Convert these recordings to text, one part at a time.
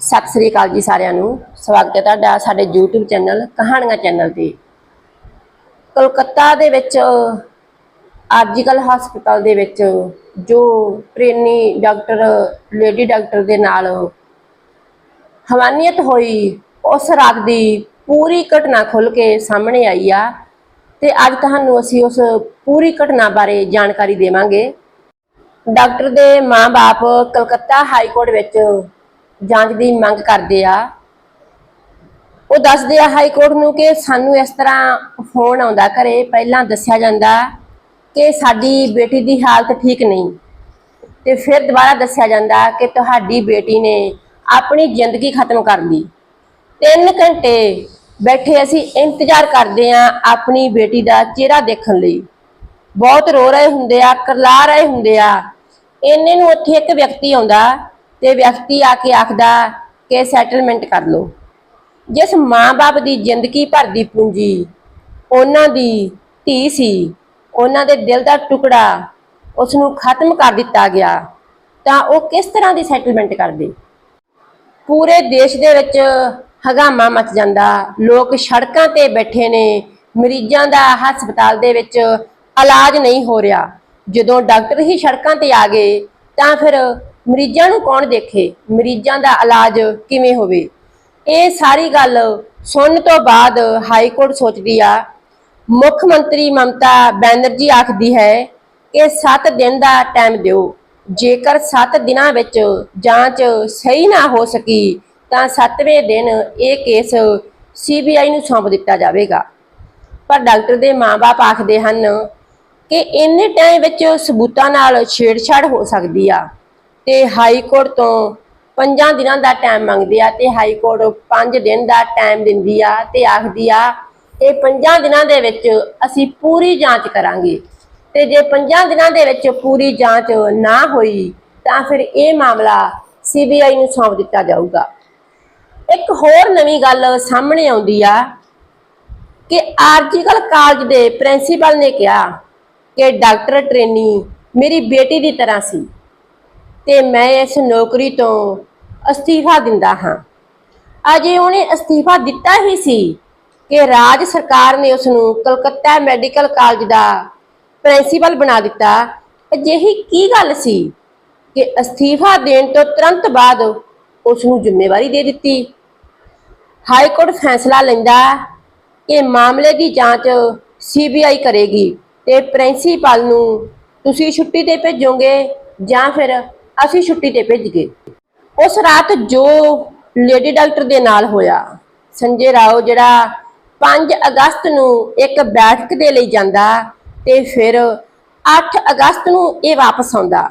ਸਤਿ ਸ੍ਰੀ ਅਕਾਲ ਜੀ ਸਾਰਿਆਂ ਨੂੰ। ਸਵਾਗਤ ਹੈ ਤੁਹਾਡਾ ਸਾਡੇ YouTube ਚੈਨਲ, ਕਹਾਣੀਆਂ ਚੈਨਲ ਤੇ। ਕੋਲਕਾਤਾ ਦੇ ਵਿੱਚ ਆਰਜੀਕਲ ਹਸਪਤਾਲ ਦੇ ਵਿੱਚ ਜੋ ਟ੍ਰੇਨੀ ਡਾਕਟਰ ਲੇਡੀ ਡਾਕਟਰ ਦੇ ਨਾਲ ਹਵਾਨੀਅਤ ਹੋਈ, ਉਸ ਰਾਤ ਦੀ ਪੂਰੀ ਘਟਨਾ ਖੁੱਲ ਕੇ ਸਾਹਮਣੇ ਆਈ ਆ ਤੇ ਅੱਜ ਤੁਹਾਨੂੰ ਅਸੀਂ ਉਸ ਪੂਰੀ ਘਟਨਾ ਬਾਰੇ ਜਾਣਕਾਰੀ ਦੇਵਾਂਗੇ। ਡਾਕਟਰ ਦੇ ਮਾਂ-ਬਾਪ ਕਲਕੱਤਾ ਹਾਈ ਕੋਰਟ ਵਿੱਚ ਜਾਂਚ ਦੀ ਮੰਗ ਕਰਦੇ ਆ। ਉਹ ਦੱਸਦੇ ਆ ਹਾਈ ਕੋਰਟ ਨੂੰ ਕਿ ਸਾਨੂੰ ਇਸ ਤਰ੍ਹਾਂ ਫੋਨ ਆਉਂਦਾ ਘਰੇ, ਪਹਿਲਾਂ ਦੱਸਿਆ ਜਾਂਦਾ ਕਿ ਸਾਡੀ ਬੇਟੀ ਦੀ ਹਾਲਤ ਠੀਕ ਨਹੀਂ। ਤੇ ਫਿਰ ਦੁਬਾਰਾ ਦੱਸਿਆ ਜਾਂਦਾ ਕਿ ਤੁਹਾਡੀ ਬੇਟੀ ਨੇ ਆਪਣੀ ਜ਼ਿੰਦਗੀ ਖਤਮ ਕਰ ਲਈ। 3 ਘੰਟੇ ਬੈਠੇ ਅਸੀਂ ਇੰਤਜ਼ਾਰ ਕਰਦੇ ਆ ਆਪਣੀ ਬੇਟੀ ਦਾ ਚਿਹਰਾ ਦੇਖਣ ਲਈ। ਬਹੁਤ ਰੋ ਰਹੇ ਹੁੰਦੇ ਆ, ਕਰਲਾ ਰਹੇ ਹੁੰਦੇ ਆ। ਇੰਨੇ ਨੂੰ ਉੱਥੇ ਇੱਕ ਵਿਅਕਤੀ ਆਉਂਦਾ ਤੇ ਵਿਅਕਤੀ ਆ ਕੇ ਆਖਦਾ ਕਿ ਸੈਟਲਮੈਂਟ ਕਰ ਲਓ। ਜਿਸ ਮਾਂ-ਬਾਪ ਦੀ ਜ਼ਿੰਦਗੀ ਭਰ ਦੀ ਪੂੰਜੀ ਉਹਨਾਂ ਦੀ ਧੀ ਸੀ, ਉਹਨਾਂ ਦੇ ਦਿਲ ਦਾ ਟੁਕੜਾ ਉਸ ਨੂੰ ਖਤਮ ਕਰ ਦਿੱਤਾ ਗਿਆ, ਤਾਂ ਉਹ ਕਿਸ ਤਰ੍ਹਾਂ ਦੀ ਸੈਟਲਮੈਂਟ ਕਰਦੇ? ਪੂਰੇ ਦੇਸ਼ ਦੇ ਵਿੱਚ ਹਗਾਮਾ ਮਚ ਜਾਂਦਾ। ਲੋਕ ਸੜਕਾਂ ਤੇ ਬੈਠੇ ਨੇ। ਮਰੀਜ਼ਾਂ ਦਾ ਹਸਪਤਾਲ ਦੇ ਵਿੱਚ ਇਲਾਜ ਨਹੀਂ ਹੋ ਰਿਹਾ। ਜਦੋਂ ਡਾਕਟਰ ਹੀ ਸੜਕਾਂ ਤੇ ਆ ਗਏ, ਤਾਂ ਫਿਰ ਮਰੀਜ਼ਾਂ ਨੂੰ ਕੌਣ ਦੇਖੇ? ਮਰੀਜ਼ਾਂ ਦਾ ਇਲਾਜ ਕਿਵੇਂ ਹੋਵੇ? ਇਹ ਸਾਰੀ ਗੱਲ ਸੁਣਨ ਤੋਂ ਬਾਅਦ ਹਾਈ ਕੋਰਟ ਸੋਚਦੀ ਆ। ਮੁੱਖ ਮੰਤਰੀ ਮਮਤਾ ਬੈਨਰਜੀ ਆਖਦੀ ਹੈ ਕਿ 7 ਦਿਨ ਦਾ ਟਾਈਮ ਦਿਓ। ਜੇਕਰ 7 ਦਿਨਾਂ ਵਿੱਚ ਜਾਂਚ ਸਹੀ ਨਾ ਹੋ ਸਕੀ, ਤਾਂ 7ਵੇਂ ਦਿਨ ਇਹ ਕੇਸ ਸੀਬੀਆਈ ਨੂੰ ਸੌਂਪ ਦਿੱਤਾ ਜਾਵੇਗਾ। ਪਰ ਡਾਕਟਰ ਦੇ ਮਾਪੇ ਆਖਦੇ ਹਨ ਕਿ ਇੰਨੇ ਟਾਈਮ ਵਿੱਚ ਸਬੂਤਾਂ ਨਾਲ ਛੇੜਛਾੜ ਹੋ ਸਕਦੀ ਆ। ਤੇ ਹਾਈ ਕੋਰਟ ਤੋਂ 5 ਦਿਨਾਂ ਦਾ ਟਾਈਮ ਮੰਗਦੇ ਆ ਤੇ ਹਾਈ ਕੋਰਟ 5 ਦਿਨ ਦਾ ਟਾਈਮ ਦਿੰਦੀ ਆ ਤੇ ਆਖਦੀ ਆ, ਇਹ 5 ਦਿਨਾਂ ਦੇ ਵਿੱਚ ਅਸੀਂ ਪੂਰੀ ਜਾਂਚ ਕਰਾਂਗੇ। ਤੇ ਜੇ 5 ਦਿਨਾਂ ਦੇ ਵਿੱਚ ਪੂਰੀ ਜਾਂਚ ਨਾ ਹੋਈ, ਤਾਂ ਫਿਰ ਇਹ ਮਾਮਲਾ ਸੀਬੀਆਈ ਨੂੰ ਸੌਂਪ ਦਿੱਤਾ ਜਾਊਗਾ। ਇੱਕ ਹੋਰ ਨਵੀਂ ਗੱਲ ਸਾਹਮਣੇ ਆਉਂਦੀ ਆ ਕਿ ਆਰਜੀਕਲ ਕਾਲਜ ਦੇ ਪ੍ਰਿੰਸੀਪਲ ਨੇ ਕਿਹਾ ਕਿ ਡਾਕਟਰ ਟ੍ਰੇਨੀ ਮੇਰੀ ਬੇਟੀ ਦੀ ਤਰ੍ਹਾਂ ਸੀ। ਤੇ ਮੈਂ ਇਸ ਨੌਕਰੀ ਤੋਂ ਅਸਤੀਫਾ ਦਿੰਦਾ ਹਾਂ। ਅਜੇ ਉਹਨੇ ਅਸਤੀਫਾ ਦਿੱਤਾ ਹੀ ਸੀ ਕਿ ਰਾਜ ਸਰਕਾਰ ਨੇ ਉਸ ਨੂੰ ਕਲਕੱਤਾ ਮੈਡੀਕਲ ਕਾਲਜ ਦਾ ਪ੍ਰਿੰਸੀਪਲ ਬਣਾ ਦਿੱਤਾ। ਅਜਿਹੀ ਕੀ ਗੱਲ ਸੀ ਕਿ ਅਸਤੀਫਾ ਦੇਣ ਤੋਂ ਤੁਰੰਤ ਬਾਅਦ ਉਸ ਨੂੰ ਜ਼ਿੰਮੇਵਾਰੀ ਦੇ ਦਿੱਤੀ? ਹਾਈ ਕੋਰਟ ਫੈਸਲਾ ਲੈਂਦਾ ਕਿ ਮਾਮਲੇ ਦੀ ਜਾਂਚ ਸੀਬੀਆਈ ਕਰੇਗੀ ਤੇ ਪ੍ਰਿੰਸੀਪਲ ਨੂੰ ਤੁਸੀਂ ਛੁੱਟੀ ਤੇ ਭੇਜੋਗੇ ਜਾਂ ਫਿਰ ਅਸੀਂ ਛੁੱਟੀ ਤੇ ਭੇਜ ਗਏ। ਉਸ ਰਾਤ ਜੋ ਲੇਡੀ ਡਾਕਟਰ ਦੇ ਨਾਲ ਹੋਇਆ, ਸੰਜੇ ਰਾਓ ਜਿਹੜਾ 5 ਅਗਸਤ ਨੂੰ ਇੱਕ ਬੈਠਕ ਦੇ ਲਈ ਜਾਂਦਾ ਤੇ ਫਿਰ 8 ਅਗਸਤ ਨੂੰ ਇਹ ਵਾਪਸ ਆਉਂਦਾ।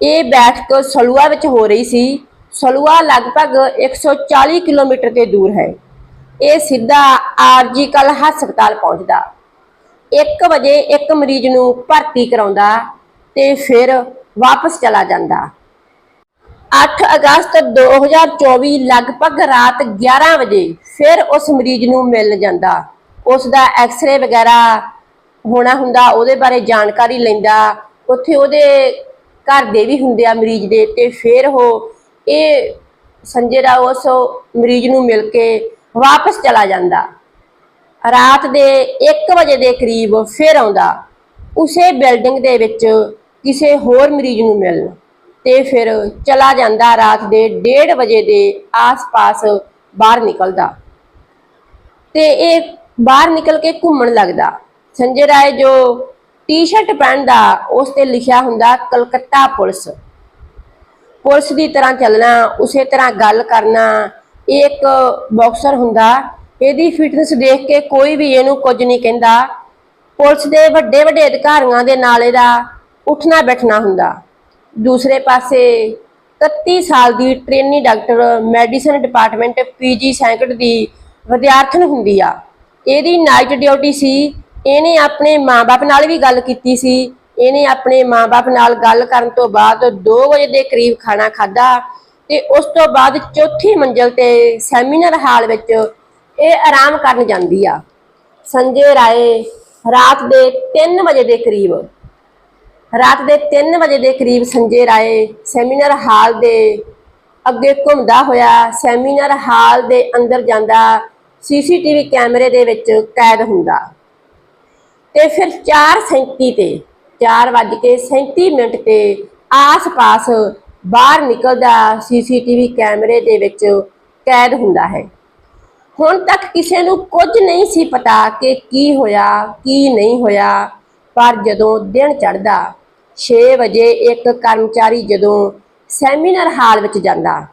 ਇਹ ਬੈਠਕ ਸਲੂਆ ਵਿੱਚ ਹੋ ਰਹੀ ਸੀ। ਸਲੂਆ ਲਗਭਗ 140 ਕਿਲੋਮੀਟਰ ਤੇ ਦੂਰ ਹੈ। ਇਹ ਸਿੱਧਾ ਆਰਜੀਕਲ ਹਸਪਤਾਲ ਪਹੁੰਚਦਾ। 1 ਵਜੇ ਇੱਕ ਮਰੀਜ਼ ਨੂੰ ਭਰਤੀ ਕਰਾਉਂਦਾ ਤੇ ਫਿਰ ਵਾਪਸ ਚਲਾ ਜਾਂਦਾ। 8 ਅਗਸਤ 2024 ਲਗਭਗ ਰਾਤ 11 ਵਜੇ ਫਿਰ ਉਸ ਮਰੀਜ਼ ਨੂੰ ਮਿਲ ਜਾਂਦਾ। ਉਸ ਦਾ ਐਕਸ-ਰੇ ਵਗੈਰਾ ਹੋਣਾ ਹੁੰਦਾ, ਉਹਦੇ ਬਾਰੇ ਜਾਣਕਾਰੀ ਲੈਂਦਾ। ਉੱਥੇ ਉਹਦੇ ਘਰ ਦੇ ਵੀ ਹੁੰਦੇ ਆ ਮਰੀਜ਼ ਦੇ ਤੇ ਫਿਰ ਉਹ ਇਹ ਸੰਜੇ ਦਾ ਉਸ ਮਰੀਜ਼ ਨੂੰ ਮਿਲ ਕੇ ਵਾਪਸ ਚਲਾ ਜਾਂਦਾ। ਰਾਤ ਦੇ 1 ਵਜੇ ਦੇ ਕਰੀਬ ਫਿਰ ਆਉਂਦਾ। ਉਸੇ ਬਿਲਡਿੰਗ ਦੇ ਵਿੱਚ ਕਿਸੇ ਹੋਰ ਮਰੀਜ਼ ਨੂੰ ਮਿਲਣ। ਤੇ ਫਿਰ ਚਲਾ ਜਾਂਦਾ ਰਾਤ ਦੇ 1:30 ਵਜੇ ਦੇ ਆਸ-ਪਾਸ ਬਾਹਰ ਨਿਕਲਦਾ। ਤੇ ਇਹ ਬਾਹਰ ਨਿਕਲ ਕੇ ਘੁੰਮਣ ਲੱਗਦਾ। ਸੰਜੇ ਰਾਏ ਜੋ ਟੀ-ਸ਼ਰਟ ਪਹਿਨਦਾ, ਉਸ ਤੇ ਲਿਖਿਆ ਹੁੰਦਾ, ਕਲਕੱਤਾ ਪੁਲਿਸ। ਪੁਲਿਸ ਦੀ ਤਰ੍ਹਾਂ ਚੱਲਣਾ, ਉਸੇ ਤਰ੍ਹਾਂ ਗੱਲ ਕਰਨਾ, ਇਹ ਇੱਕ ਬਾਕਸਰ ਹੁੰਦਾ। ਇਹਦੀ ਫਿਟਨੈਸ ਦੇਖ ਕੇ ਕੋਈ ਵੀ ਇਹਨੂੰ ਕੁਝ ਨਹੀਂ ਕਹਿੰਦਾ। ਪੁਲਿਸ ਦੇ ਵੱਡੇ ਵੱਡੇ ਅਧਿਕਾਰੀਆਂ ਦੇ ਨਾਲ ਇਹਦਾ ਉੱਠਣਾ ਬੈਠਣਾ ਹੁੰਦਾ। ਦੂਸਰੇ ਪਾਸੇ 31 ਸਾਲ ਦੀ trainee doctor medicine department PG ਸੈਂਕੜ ਦੀ ਵਿਦਿਆਰਥਣ ਹੁੰਦੀ ਆ। ਇਹਦੀ ਨਾਈਟ ਡਿਊਟੀ ਸੀ। ਇਹਨੇ ਆਪਣੇ ਮਾਪੇ ਨਾਲ ਵੀ ਗੱਲ ਕੀਤੀ ਸੀ। ਇਹਨੇ ਆਪਣੇ ਮਾਪੇ ਨਾਲ ਗੱਲ ਕਰਨ ਤੋਂ ਬਾਅਦ 2 ਵਜੇ ਦੇ ਕਰੀਬ ਖਾਣਾ ਖਾਦਾ ਤੇ ਉਸ ਤੋਂ ਬਾਅਦ ਚੌਥੀ ਮੰਜ਼ਲ ਤੇ ਸੈਮੀਨਾਰ ਹਾਲ ਵਿੱਚ ਇਹ ਆਰਾਮ ਕਰਨ ਜਾਂਦੀ ਆ। ਸੰਜੇ ਰਾਏ ਰਾਤ ਦੇ 3 ਵਜੇ ਦੇ ਕਰੀਬ ਰਾਤ ਦੇ 3 ਵਜੇ ਦੇ ਕਰੀਬ ਸੰਜੇ ਰਾਏ ਸੈਮੀਨਾਰ ਹਾਲ ਦੇ ਅੱਗੇ ਘੁੰਮਦਾ ਹੋਇਆ, ਸੈਮੀਨਾਰ ਹਾਲ ਦੇ ਅੰਦਰ ਜਾਂਦਾ, ਸੀਸੀਟੀਵੀ ਕੈਮਰੇ ਦੇ ਵਿੱਚ ਕੈਦ ਹੁੰਦਾ। ਤੇ ਫਿਰ 4:37 ਤੇ 4:37 ਮਿੰਟ ਤੇ ਆਸ-ਪਾਸ ਬਾਹਰ ਨਿਕਲਦਾ ਸੀਸੀਟੀਵੀ ਕੈਮਰੇ ਦੇ ਵਿੱਚ ਕੈਦ ਹੁੰਦਾ ਹੈ। ਹੁਣ ਤੱਕ ਕਿਸੇ ਨੂੰ ਕੁਝ ਨਹੀਂ ਸੀ ਪਤਾ ਕਿ ਕੀ ਹੋਇਆ, ਕੀ ਨਹੀਂ ਹੋਇਆ, ਪਰ ਜਦੋਂ ਦਿਨ ਚੜ੍ਹਦਾ 6 ਵਜੇ ਇੱਕ ਕਰਮਚਾਰੀ ਜਦੋਂ ਸੈਮੀਨਾਰ ਹਾਲ ਵਿੱਚ ਜਾਂਦਾ,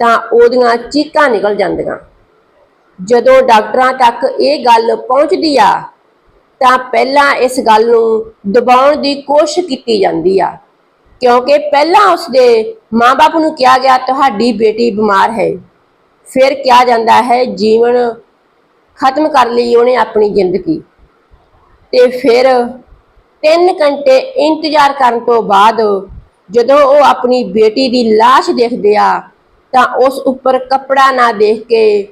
ਤਾਂ ਉਹਦੀਆਂ ਚੀਕਾਂ ਨਿਕਲ ਜਾਂਦੀਆਂ। ਜਦੋਂ ਡਾਕਟਰਾਂ ਤੱਕ ਇਹ ਗੱਲ ਪਹੁੰਚਦੀ ਆ, ਤਾਂ ਪਹਿਲਾਂ ਇਸ ਗੱਲ ਨੂੰ ਦਬਾਉਣ ਦੀ ਕੋਸ਼ਿਸ਼ ਕੀਤੀ ਜਾਂਦੀ ਆ। ਕਿਉਂਕਿ ਪਹਿਲਾਂ ਉਸਦੇ ਮਾਪੇ ਨੂੰ ਕਿਹਾ ਗਿਆ, ਤੁਹਾਡੀ ਬੇਟੀ ਬਿਮਾਰ ਹੈ। ਫਿਰ ਕਿਹਾ ਜਾਂਦਾ ਹੈ, ਜੀਵਨ ਖਤਮ ਕਰ ਲਈ ਉਹਨੇ ਆਪਣੀ ਜ਼ਿੰਦਗੀ। ਤੇ ਫਿਰ 3 ਘੰਟੇ ਇੰਤਜ਼ਾਰ ਕਰਨ ਤੋਂ ਬਾਅਦ ਜਦੋਂ ਉਹ ਆਪਣੀ ਬੇਟੀ ਦੀ লাশ ਦੇਖਦੇ ਆ, ਤਾਂ ਉਸ ਉੱਪਰ ਕੱਪੜਾ ਨਾ ਦੇਖ ਕੇ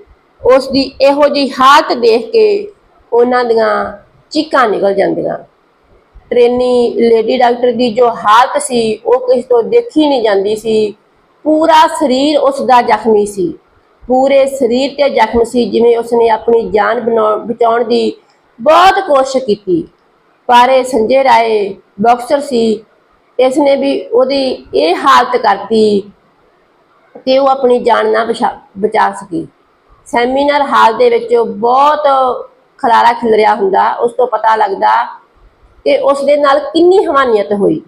ਉਸ ਦੀ ਇਹੋ ਜਿਹੀ ਹਾਲਤ ਦੇਖ ਕੇ ਉਹਨਾਂ ਦੀਆਂ ਚੀਕਾਂ ਨਿਕਲ ਜਾਂਦੀਆਂ। ਟ੍ਰੇਨੀ ਲੇਡੀ ਡਾਕਟਰ ਦੀ ਜੋ ਹਾਲਤ ਸੀ, ਉਹ ਕਿਸੇ ਤੋਂ ਦੇਖੀ ਨਹੀਂ ਜਾਂਦੀ ਸੀ। ਪੂਰਾ ਸਰੀਰ ਉਸ ਦਾ ਜ਼ਖਮੀ ਸੀ। ਪੂਰੇ ਸਰੀਰ ਤੇ ਜ਼ਖਮ ਸੀ, ਜਿਵੇਂ ਉਸਨੇ ਆਪਣੀ ਜਾਨ ਬਣਾਉ- ਬਚਾਉਣ ਦੀ ਬਹੁਤ ਕੋਸ਼ਿਸ਼ ਕੀਤੀ। ਪਰ ਇਹ ਸੰਜੇ ਰਾਏ ਬਾਕਸਰ ਸੀ ਇਸ ਨੇ ਵੀ ਉਹਦੀ ਇਹ ਹਾਲਤ ਕਰਤੀ ਕਿ ਉਹ ਆਪਣੀ ਜਾਨ ਨਾ ਬਚਾ ਬਚਾ ਸਕੀ। ਸੈਮੀਨਾਰ ਹਾਲ ਦੇ ਵਿੱਚ ਬਹੁਤ ਖਲਾਰਾ ਖਿਲਰਿਆ ਹੁੰਦਾ, ਉਸ ਤੋਂ ਪਤਾ ਲੱਗਦਾ ਕਿ ਉਸ ਦੇ ਨਾਲ ਕਿੰਨੀ ਹਵਾਨੀਅਤ ਹੋਈ।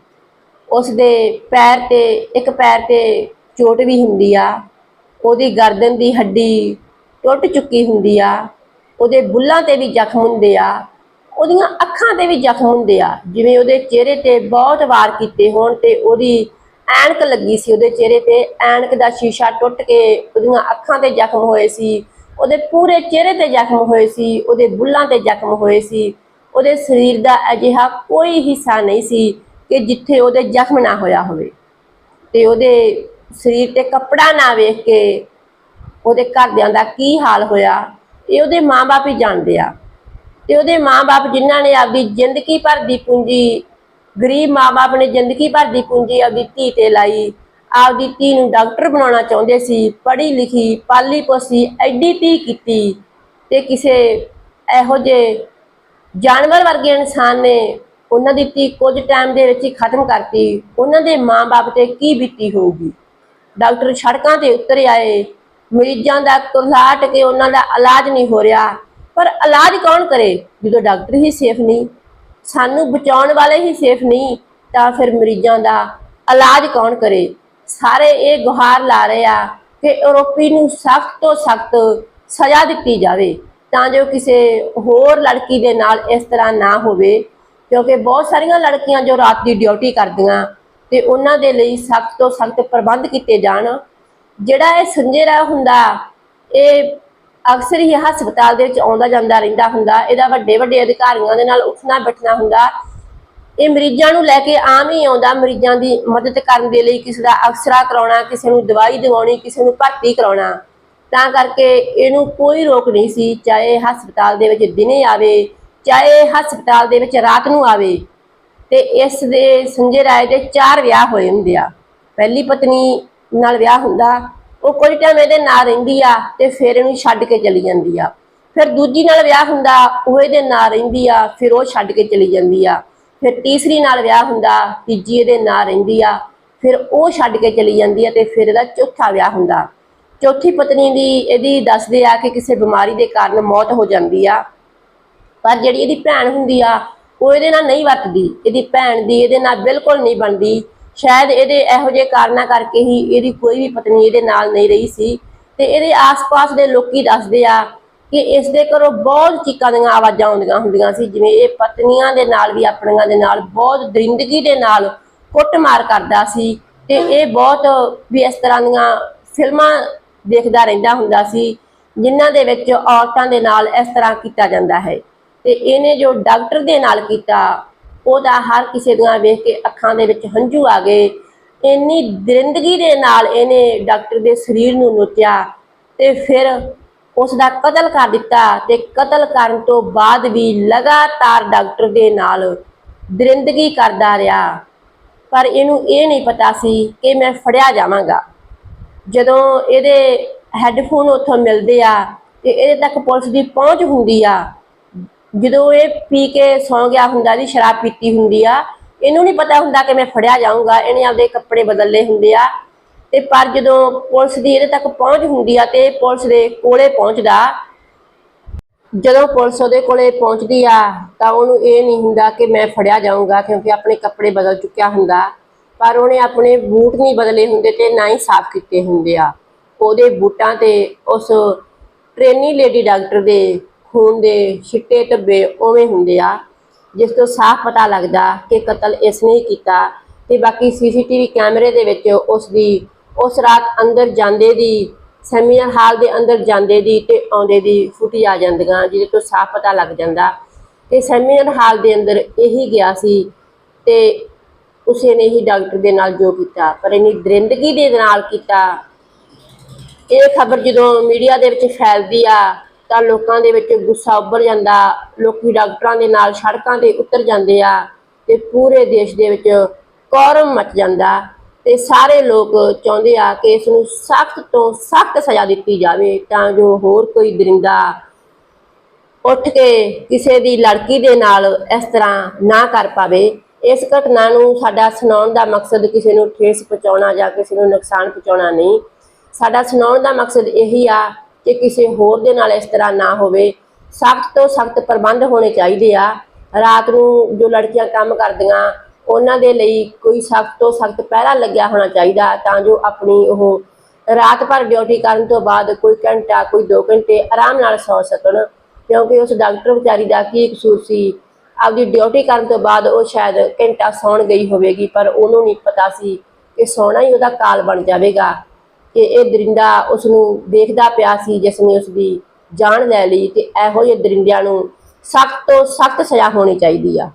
ਉਸ ਦੇ ਪੈਰ ਤੇ, ਇੱਕ ਪੈਰ ਤੇ ਚੋਟ ਵੀ ਹੁੰਦੀ ਆ, ਉਹਦੀ ਗਰਦਨ ਦੀ ਹੱਡੀ ਟੁੱਟ ਚੁੱਕੀ ਹੁੰਦੀ ਆ, ਉਹਦੇ ਬੁੱਲਾਂ ਤੇ ਵੀ ਜ਼ਖਮ ਹੁੰਦੇ ਆ ਉਹਦੀਆਂ ਅੱਖਾਂ ਤੇ ਵੀ ਜ਼ਖਮ ਹੁੰਦੇ ਆ। ਜਿਵੇਂ ਉਹਦੇ ਚਿਹਰੇ ਤੇ ਬਹੁਤ ਵਾਰ ਕੀਤੇ ਹੋਣ ਤੇ ਉਹਦੀ ਐਨਕ ਲੱਗੀ ਸੀ ਉਹਦੇ ਚਿਹਰੇ ਤੇ। ਐਨਕ ਦਾ ਸ਼ੀਸ਼ਾ ਟੁੱਟ ਕੇ ਉਹਦੀਆਂ ਅੱਖਾਂ ਤੇ ਜ਼ਖਮ ਹੋਏ ਸੀ। ਉਹਦੇ ਪੂਰੇ ਚਿਹਰੇ ਤੇ ਜ਼ਖਮ ਹੋਏ ਸੀ। ਉਹਦੇ ਬੁੱਲਾਂ ਤੇ ਜ਼ਖਮ ਹੋਏ ਸੀ। ਉਹਦੇ ਸਰੀਰ ਦਾ ਅਜਿਹਾ ਕੋਈ ਹਿੱਸਾ ਨਹੀਂ ਸੀ ਕਿ ਜਿੱਥੇ ਉਹਦੇ ਜ਼ਖਮ ਨਾ ਹੋਇਆ ਹੋਵੇ। ਤੇ ਉਹਦੇ ਸਰੀਰ ਤੇ ਕੱਪੜਾ ਨਾ ਵੇਖ ਕੇ ਉਹਦੇ ਘਰਦਿਆਂ ਦਾ ਕੀ ਹਾਲ ਹੋਇਆ, ਇਹ ਉਹਦੇ ਮਾਪੇ ਹੀ ਜਾਣਦੇ ਆ। ਤੇ ਉਹਦੇ ਮਾਪੇ ਜਿਨ੍ਹਾਂ ਨੇ ਆਪਦੀ ਜ਼ਿੰਦਗੀ ਭਰ ਦੀ ਪੂੰਜੀ, ਗਰੀਬ ਮਾਪੇ ਨੇ ਜ਼ਿੰਦਗੀ ਭਰ ਦੀ ਪੂੰਜੀ ਆਪਦੀ ਧੀ ਤੇ ਲਾਈ, ਆਪਦੀ ਧੀ ਨੂੰ ਡਾਕਟਰ ਬਣਾਉਣਾ ਚਾਹੁੰਦੇ ਸੀ ਪੜ੍ਹੀ ਲਿਖੀ ਪਾਲੀ ਪੋਸੀ ਐਡੀ ਧੀ ਕੀਤੀ ਤੇ ਕਿਸੇ ਇਹੋ ਜਿਹੇ ਜਾਨਵਰ ਵਰਗੇ ਇਨਸਾਨ ਨੇ ਉਹਨਾਂ ਦੀ ਧੀ ਕੁਝ ਟਾਈਮ ਦੇ ਵਿੱਚ ਹੀ ਖਤਮ ਕਰਤੀ। ਉਹਨਾਂ ਦੇ ਮਾਂ-ਬਾਪ ਤੇ ਕੀ ਬੀਤੀ ਹੋਊਗੀ? ਡਾਕਟਰ ਸੜਕਾਂ ਤੇ ਉਤਰ ਆਏ। ਮਰੀਜ਼ਾਂ ਦਾ ਕੁਰਲਾਟ ਕੇ ਉਹਨਾਂ ਦਾ ਇਲਾਜ ਨਹੀਂ ਹੋ ਰਿਹਾ। ਪਰ ਇਲਾਜ ਕੌਣ ਕਰੇ? ਜਦੋਂ ਡਾਕਟਰ ਹੀ ਸੇਫ ਨਹੀਂ, ਸਾਨੂੰ ਬਚਾਉਣ ਵਾਲੇ ਹੀ ਸੇਫ ਨਹੀਂ, ਤਾਂ ਫਿਰ ਮਰੀਜ਼ਾਂ ਦਾ ਇਲਾਜ ਕੌਣ ਕਰੇ? ਸਾਰੇ ਇਹ ਗੁਹਾਰ ਲਾ ਰਹੇ ਆ ਕਿ ਆਰੋਪੀ ਨੂੰ ਸਖਤ ਤੋਂ ਸਖਤ ਸਜ਼ਾ ਦਿੱਤੀ ਜਾਵੇ, ਤਾਂ ਜੋ ਕਿਸੇ ਹੋਰ ਲੜਕੀ ਦੇ ਨਾਲ ਇਸ ਤਰ੍ਹਾਂ ਨਾ ਹੋਵੇ, ਕਿਉਂਕਿ ਬਹੁਤ ਸਾਰੀਆਂ ਲੜਕੀਆਂ ਜੋ ਰਾਤ ਦੀ ਡਿਊਟੀ ਕਰਦੀਆਂ ਤੇ ਉਹਨਾਂ ਦੇ ਲਈ ਸਖਤ ਤੋਂ ਸਖਤ ਪ੍ਰਬੰਧ ਕੀਤੇ ਜਾਣ। ਜਿਹੜਾ ਇਹ ਸੰਜੇ ਰਾਏ ਹੁੰਦਾ, ਇਹ ਅਕਸਰ ਹੀ ਹਸਪਤਾਲ ਦੇ ਵਿੱਚ ਆਉਂਦਾ ਜਾਂਦਾ ਰਹਿੰਦਾ ਹੁੰਦਾ, ਇਹਦਾ ਵੱਡੇ ਵੱਡੇ ਅਧਿਕਾਰੀਆਂ ਦੇ ਨਾਲ ਉੱਠਣਾ ਬੈਠਣਾ ਹੁੰਦਾ। ਇਹ ਮਰੀਜ਼ਾਂ ਨੂੰ ਲੈ ਕੇ ਆਮ ਹੀ ਆਉਂਦਾ ਮਰੀਜ਼ਾਂ ਦੀ ਮਦਦ ਕਰਨ ਦੇ ਲਈ ਕਿਸੇ ਦਾ ਅਕਸਰਾ ਕਰਾਉਣਾ, ਕਿਸੇ ਨੂੰ ਦਵਾਈ ਦਿਵਾਉਣੀ, ਕਿਸੇ ਨੂੰ ਭਰਤੀ ਕਰਾਉਣਾ। ਤਾਂ ਕਰਕੇ ਇਹਨੂੰ ਕੋਈ ਰੋਕ ਨਹੀਂ ਸੀ, ਚਾਹੇ ਹਸਪਤਾਲ ਦੇ ਵਿੱਚ ਦਿਨੇ ਆਵੇ, ਚਾਹੇ ਹਸਪਤਾਲ ਦੇ ਵਿੱਚ ਰਾਤ ਨੂੰ ਆਵੇ। ਤੇ ਇਸ ਦੇ ਸੰਜੇ ਰਾਏ ਦੇ ਚਾਰ ਵਿਆਹ ਹੋਏ ਹੁੰਦੇ ਆ। ਪਹਿਲੀ ਪਤਨੀ ਨਾਲ ਵਿਆਹ ਹੁੰਦਾ ਉਹ ਕੁਝ ਟਾਈਮ ਇਹਦੇ ਨਾਲ ਰਹਿੰਦੀ ਆ ਤੇ ਫਿਰ ਇਹਨੂੰ ਛੱਡ ਕੇ ਚਲੀ ਜਾਂਦੀ ਆ। ਫਿਰ ਦੂਜੀ ਨਾਲ ਵਿਆਹ ਹੁੰਦਾ, ਉਹ ਇਹਦੇ ਨਾਲ ਰਹਿੰਦੀ ਆ, ਫਿਰ ਉਹ ਛੱਡ ਕੇ ਚਲੀ ਜਾਂਦੀ ਆ। ਫਿਰ ਤੀਸਰੀ ਨਾਲ ਵਿਆਹ ਹੁੰਦਾ, ਤੀਜੀ ਇਹਦੇ ਨਾਲ ਰਹਿੰਦੀ ਆ। ਫਿਰ ਉਹ ਛੱਡ ਕੇ ਚਲੀ ਜਾਂਦੀ ਆ ਤੇ ਫਿਰ ਇਹਦਾ ਚੌਥਾ ਵਿਆਹ ਹੁੰਦਾ। ਚੌਥੀ ਪਤਨੀ ਦੀ ਇਹਦੀ ਦੱਸਦੇ ਆ ਕਿ ਕਿਸੇ ਬਿਮਾਰੀ ਦੇ ਕਾਰਨ ਮੌਤ ਹੋ ਜਾਂਦੀ ਆ। ਪਰ ਜਿਹੜੀ ਇਹਦੀ ਭੈਣ ਹੁੰਦੀ ਆ, ਉਹ ਇਹਦੇ ਨਾਲ ਨਹੀਂ ਵਰਤਦੀ। ਇਹਦੀ ਭੈਣ ਦੀ ਇਹਦੇ ਨਾਲ ਬਿਲਕੁਲ ਨਹੀਂ ਬਣਦੀ। ਸ਼ਾਇਦ ਇਹਦੇ ਇਹੋ ਜਿਹੇ ਕਾਰਨਾਂ ਕਰਕੇ ਹੀ ਇਹਦੀ ਕੋਈ ਵੀ ਪਤਨੀ ਇਹਦੇ ਨਾਲ ਨਹੀਂ ਰਹੀ ਸੀ ਤੇ ਇਹਦੇ ਆਸ-ਪਾਸ ਦੇ ਲੋਕੀ ਦੱਸਦੇ ਆ ਕਿ ਇਸ ਦੇ ਘਰੋਂ ਬਹੁਤ ਚੀਕਾਂ ਦੀਆਂ ਆਵਾਜ਼ਾਂ ਆਉਂਦੀਆਂ ਹੁੰਦੀਆਂ ਸੀ, ਜਿਵੇਂ ਇਹ ਪਤਨੀਆਂ ਦੇ ਨਾਲ ਵੀ ਆਪਣੀਆਂ ਦੇ ਨਾਲ ਬਹੁਤ ਦਰਿੰਦਗੀ ਦੇ ਨਾਲ ਕੁੱਟਮਾਰ ਕਰਦਾ ਸੀ ਤੇ ਇਹ ਬਹੁਤ ਵੀ ਇਸ ਤਰ੍ਹਾਂ ਦੀਆਂ ਫਿਲਮਾਂ ਦੇਖਦਾ ਰਹਿੰਦਾ ਹੁੰਦਾ ਸੀ, ਜਿਨ੍ਹਾਂ ਦੇ ਵਿੱਚ ਔਰਤਾਂ ਦੇ ਨਾਲ ਇਸ ਤਰ੍ਹਾਂ ਕੀਤਾ ਜਾਂਦਾ ਹੈ ਤੇ ਇਹਨੇ ਜੋ ਡਾਕਟਰ ਦੇ ਨਾਲ ਕੀਤਾ ਉਹਦਾ ਹਰ ਕਿਸੇ ਦੀਆਂ ਵੇਖ ਕੇ ਅੱਖਾਂ ਦੇ ਵਿੱਚ ਹੰਝੂ ਆ ਗਏ। ਇੰਨੀ ਦਰਿੰਦਗੀ ਦੇ ਨਾਲ ਇਹਨੇ ਡਾਕਟਰ ਦੇ ਸਰੀਰ ਨੂੰ ਨੋਚਿਆ ਤੇ ਫਿਰ ਉਸ ਦਾ ਕਤਲ ਕਰ ਦਿੱਤਾ ਤੇ ਕਤਲ ਕਰਨ ਤੋਂ ਬਾਅਦ ਵੀ ਲਗਾਤਾਰ ਡਾਕਟਰ ਦੇ ਨਾਲ ਦਰਿੰਦਗੀ ਕਰਦਾ ਰਿਹਾ। ਪਰ ਇਹਨੂੰ ਇਹ ਨਹੀਂ ਪਤਾ ਸੀ ਕਿ ਮੈਂ ਫੜਿਆ ਜਾਵਾਂਗਾ। ਜਦੋਂ ਇਹਦੇ ਹੈੱਡਫੋਨ ਉੱਥੋਂ ਮਿਲਦੇ ਆ ਤੇ ਇਹਦੇ ਤੱਕ ਪੁਲਿਸ ਦੀ ਪਹੁੰਚ ਹੁੰਦੀ ਆ ਜਦੋਂ ਇਹ ਪੀ ਕੇ ਸੌਂ ਗਿਆ ਹੁੰਦਾ ਦੀ ਸ਼ਰਾਬ ਪੀਤੀ ਹੁੰਦੀ ਆ, ਇਹਨੂੰ ਨਹੀਂ ਪਤਾ ਹੁੰਦਾ ਕਿ ਮੈਂ ਫੜਿਆ ਜਾਊਂਗਾ, ਇਹਨੇ ਆਪਦੇ ਕੱਪੜੇ ਬਦਲੇ ਹੁੰਦੇ ਆ। ਤੇ ਪਰ ਜਦੋਂ ਪੁਲਿਸ ਦੀ ਇਹਦੇ ਤੱਕ ਪਹੁੰਚ ਹੁੰਦੀ ਆ ਤੇ ਪੁਲਿਸ ਦੇ ਕੋਲੇ ਪਹੁੰਚਦਾ, ਜਦੋਂ ਪੁਲਿਸ ਉਹਦੇ ਕੋਲੇ ਪਹੁੰਚਦੀ ਆ, ਤਾਂ ਉਹਨੂੰ ਇਹ ਨਹੀਂ ਹੁੰਦਾ ਕਿ ਮੈਂ ਫੜਿਆ ਜਾਊਂਗਾ ਕਿਉਂਕਿ ਆਪਣੇ ਕੱਪੜੇ ਬਦਲ ਚੁੱਕਿਆ ਹੁੰਦਾ। ਪਰ ਉਹਨੇ ਆਪਣੇ ਬੂਟ ਨਹੀਂ ਬਦਲੇ ਹੁੰਦੇ ਤੇ ਨਾ ਹੀ ਸਾਫ਼ ਕੀਤੇ ਹੁੰਦੇ ਆ। ਉਹਦੇ ਬੂਟਾਂ ਤੇ ਉਸ ਟ੍ਰੇਨੀ ਲੇਡੀ ਡਾਕਟਰ ਦੇ ਖੂਨ ਦੇ ਛਿੱਟੇ ਧੱਬੇ ਉਵੇਂ ਹੁੰਦੇ ਆ, ਜਿਸ ਤੋਂ ਸਾਫ਼ ਪਤਾ ਲੱਗਦਾ ਕਿ ਕਤਲ ਇਸ ਨੇ ਹੀ ਕੀਤਾ ਤੇ ਬਾਕੀ ਸੀਸੀਟੀਵੀ ਕੈਮਰੇ ਦੇ ਵਿੱਚ ਉਸ ਦੀ, ਉਸ ਰਾਤ ਅੰਦਰ ਜਾਂਦੇ ਦੀ, ਸੈਮੀਨਾਰ ਹਾਲ ਦੇ ਅੰਦਰ ਜਾਂਦੇ ਦੀ ਤੇ ਆਉਂਦੇ ਦੀ ਫੁਟੇਜ ਆ ਜਾਂਦੀਆਂ, ਜਿਹਦੇ ਤੋਂ ਸਾਫ਼ ਪਤਾ ਲੱਗ ਜਾਂਦਾ। ਤੇ ਸੈਮੀਨਾਰ ਹਾਲ ਦੇ ਅੰਦਰ ਇਹੀ ਗਿਆ ਸੀ ਤੇ ਉਸੇ ਨੇ ਹੀ ਡਾਕਟਰ ਦੇ ਨਾਲ ਜੋ ਕੀਤਾ, ਪਰ ਇੰਨੀ ਦਰਿੰਦਗੀ ਦੇ ਨਾਲ ਕੀਤਾ। ਇਹ ਖਬਰ ਜਦੋਂ ਮੀਡੀਆ ਦੇ ਵਿੱਚ ਫੈਲਦੀ ਆ ਤਾਂ ਲੋਕਾਂ ਦੇ ਵਿੱਚ ਗੁੱਸਾ ਉੱਭਰ ਜਾਂਦਾ, ਲੋਕੀ ਡਾਕਟਰਾਂ ਦੇ ਨਾਲ ਸੜਕਾਂ ਤੇ ਉਤਰ ਜਾਂਦੇ ਆ ਤੇ ਪੂਰੇ ਦੇਸ਼ ਦੇ ਵਿੱਚ ਕੌਰਮ ਮਚ ਜਾਂਦਾ ਤੇ ਸਾਰੇ ਲੋਕ ਚਾਹੁੰਦੇ ਆ ਕਿ ਇਸ ਨੂੰ ਸਖਤ ਤੋਂ ਸਖਤ ਸਜ਼ਾ ਦਿੱਤੀ ਜਾਵੇ ਤਾਂ ਜੋ ਹੋਰ ਕੋਈ ਦਰਿੰਦਾ ਉੱਠ ਕੇ ਕਿਸੇ ਦੀ ਲੜਕੀ ਦੇ ਨਾਲ ਇਸ ਤਰ੍ਹਾਂ ਨਾ ਕਰ ਪਾਵੇ। ਇਸ ਘਟਨਾ ਨੂੰ ਸਾਡਾ ਸੁਣਾਉਣ ਦਾ ਮਕਸਦ ਕਿਸੇ ਨੂੰ ਠੇਸ ਪਹੁੰਚਾਉਣਾ ਜਾਂ ਕਿਸੇ ਨੂੰ ਨੁਕਸਾਨ ਪਹੁੰਚਾਉਣਾ ਨਹੀਂ। ਸਾਡਾ ਸੁਣਾਉਣ ਦਾ ਮਕਸਦ ਇਹੀ ਆ ਕਿ ਕਿਸੇ ਹੋਰ ਦੇ ਨਾਲ ਇਸ ਤਰ੍ਹਾਂ ਨਾ ਹੋਵੇ, ਸਖਤ ਤੋਂ ਸਖਤ ਪ੍ਰਬੰਧ ਹੋਣੇ ਚਾਹੀਦੇ ਆ। ਰਾਤ ਨੂੰ ਜੋ ਲੜਕੀਆਂ ਕੰਮ ਕਰਦੀਆਂ, ਉਹਨਾਂ ਦੇ ਲਈ ਕੋਈ ਸਖਤ ਤੋਂ ਸਖਤ ਪਹਿਰਾ ਲੱਗਿਆ ਹੋਣਾ ਚਾਹੀਦਾ, ਤਾਂ ਜੋ ਆਪਣੀ ਉਹ ਰਾਤ ਭਰ ਡਿਊਟੀ ਕਰਨ ਤੋਂ ਬਾਅਦ ਕੋਈ ਘੰਟਾ, ਕੋਈ 2 ਘੰਟੇ ਆਰਾਮ ਨਾਲ ਸੌ ਸਕਣ। ਕਿਉਂਕਿ ਉਸ ਡਾਕਟਰ ਵਿਚਾਰੀ ਦਾ ਕੀ ਕਸੂਰ ਸੀ, ਆਪਦੀ ਡਿਊਟੀ ਕਰਨ ਤੋਂ ਬਾਅਦ ਉਹ ਸ਼ਾਇਦ ਘੰਟਾ ਸੌਣ ਗਈ ਹੋਵੇਗੀ, ਪਰ ਉਹਨੂੰ ਨਹੀਂ ਪਤਾ ਸੀ ਕਿ ਸੌਣਾ ਹੀ ਉਹਦਾ ਕਾਲ ਬਣ ਜਾਵੇਗਾ। ਕਿ ਇਹ ਦਰਿੰਦਾ ਉਸ ਨੂੰ ਦੇਖਦਾ ਪਿਆ ਸੀ ਜਿਸ ਨੇ ਉਸ ਦੀ ਜਾਨ ਲੈ ਲਈ ਤੇ ਇਹੋ ਜਿਹੇ ਦਰਿੰਦਿਆਂ ਨੂੰ ਸਖਤ ਤੋਂ ਸਖਤ ਸਜ਼ਾ ਹੋਣੀ ਚਾਹੀਦੀ ਆ।